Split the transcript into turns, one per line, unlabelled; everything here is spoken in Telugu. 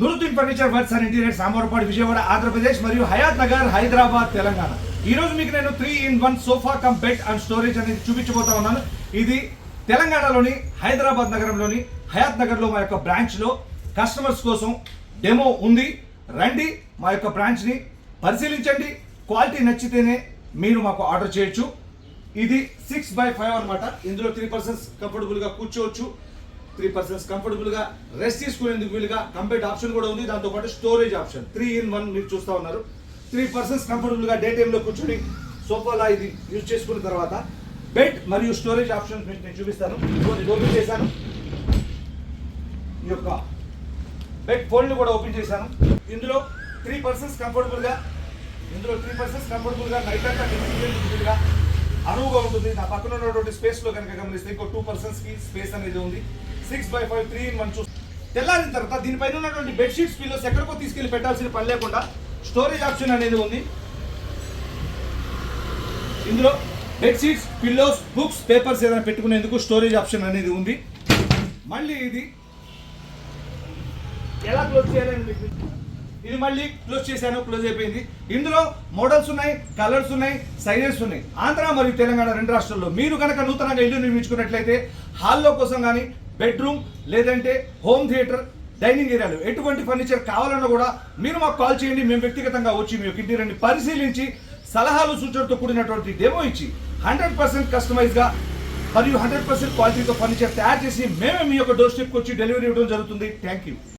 Nooruddin furniture works and interior Samarpadu Vijayawada Andhra Pradesh మరియు హయాత్ నగర్ హైదరాబాద్ తెలంగాణ. ఈ రోజు మీకు నేను three in one sofa cum bed and storage అనేది చూపించబోతా ఉన్నాను. ఇది తెలంగాణలోని హైదరాబాద్ నగరంలోని హయాత్ నగర్లో మా యొక్క బ్రాంచ్లో కస్టమర్స్ కోసం డెమో ఉంది. రండి మా యొక్క బ్రాంచ్ని పరిశీలించండి. క్వాలిటీ నచ్చితేనే మీరు మాకు ఆర్డర్ చేయొచ్చు. ఇది సిక్స్ బై ఫైవ్ అనమాట ఇందులో త్రీ పర్సన్స్ కంఫర్టబుల్గా కూర్చోవచ్చు. త్రీ పర్సన్స్ కంఫర్టబుల్గా రెస్ట్ తీసుకునేందుకు వీలుగా కంప్లీట్ ఆప్షన్ కూడా ఉంది. దాంతో పాటు storage option. Three in one మీరు చూస్తూ ఉన్నారు. త్రీ పర్సన్స్ కంఫర్టబుల్గా డే టైంలో కూర్చొని సోఫాలా ఇది యూజ్ చేసుకున్న తర్వాత బెడ్ మరియు స్టోరేజ్ ఆప్షన్ మీకు నేను చూపిస్తాను. ఓపెన్ చేశాను. ఈ యొక్క బెడ్ ఫోల్డ్ కూడా ఓపెన్ చేశాను. ఇందులో త్రీ పర్సన్స్ కంఫర్టబుల్గా ఇందులో త్రీ పర్సన్స్ కంఫర్టబుల్గా నైట్ అంతా అనువుగా ఉంటుంది. నా పక్కన ఉన్నటువంటి స్పేస్లో కనుక గమనిస్తే ఇంకో టూ పర్సన్స్కి స్పేస్ అనేది ఉంది. Six by five three in one చూ తెల్లారిన తర్వాత దీనిపైన ఉన్నటువంటి బెడ్షీట్స్ పిల్లోస్ ఎక్కడికో తీసుకెళ్ళి పెట్టాల్సిన పని లేకుండా స్టోరేజ్ ఆప్షన్ అనేది ఉంది. ఇందులో బెడ్షీట్స్ పిల్లోస్ బుక్స్ పేపర్స్ ఏదైనా పెట్టుకునేందుకు స్టోరేజ్ ఆప్షన్ అనేది ఉంది. మళ్ళీ ఇది ఎలా క్లోజ్ చేయాలని ఇది మళ్ళీ క్లోజ్ చేశాను క్లోజ్ అయిపోయింది. ఇందులో మోడల్స్ ఉన్నాయి కలర్స్ ఉన్నాయి సైజెస్ ఉన్నాయి. ఆంధ్ర మరియు తెలంగాణ రెండు రాష్ట్రాల్లో మీరు కనుక నూతనంగా ఇల్లు నిర్మించుకున్నట్లయితే హాల్లో కోసం కానీ బెడ్రూమ్ లేదంటే హోమ్ థియేటర్ డైనింగ్ ఏరియాలు. ఎటువంటి ఫర్నిచర్ కావాలన్నా కూడా మీరు మాకు కాల్ చేయండి మేము వ్యక్తిగతంగా వచ్చి మీ యొక్క ఇంటీరియర్ని పరిశీలించి సలహాలు సూచనలతో కూడినటువంటి డెమో ఇచ్చి హండ్రెడ్ పర్సెంట్ కస్టమైజ్గా మరియు హండ్రెడ్ పర్సెంట్ క్వాలిటీతో ఫర్నిచర్ తయారు చేసి మేమే మీ యొక్క డోర్ స్టెప్కి వచ్చి డెలివరీ ఇవ్వడం జరుగుతుంది. Thank you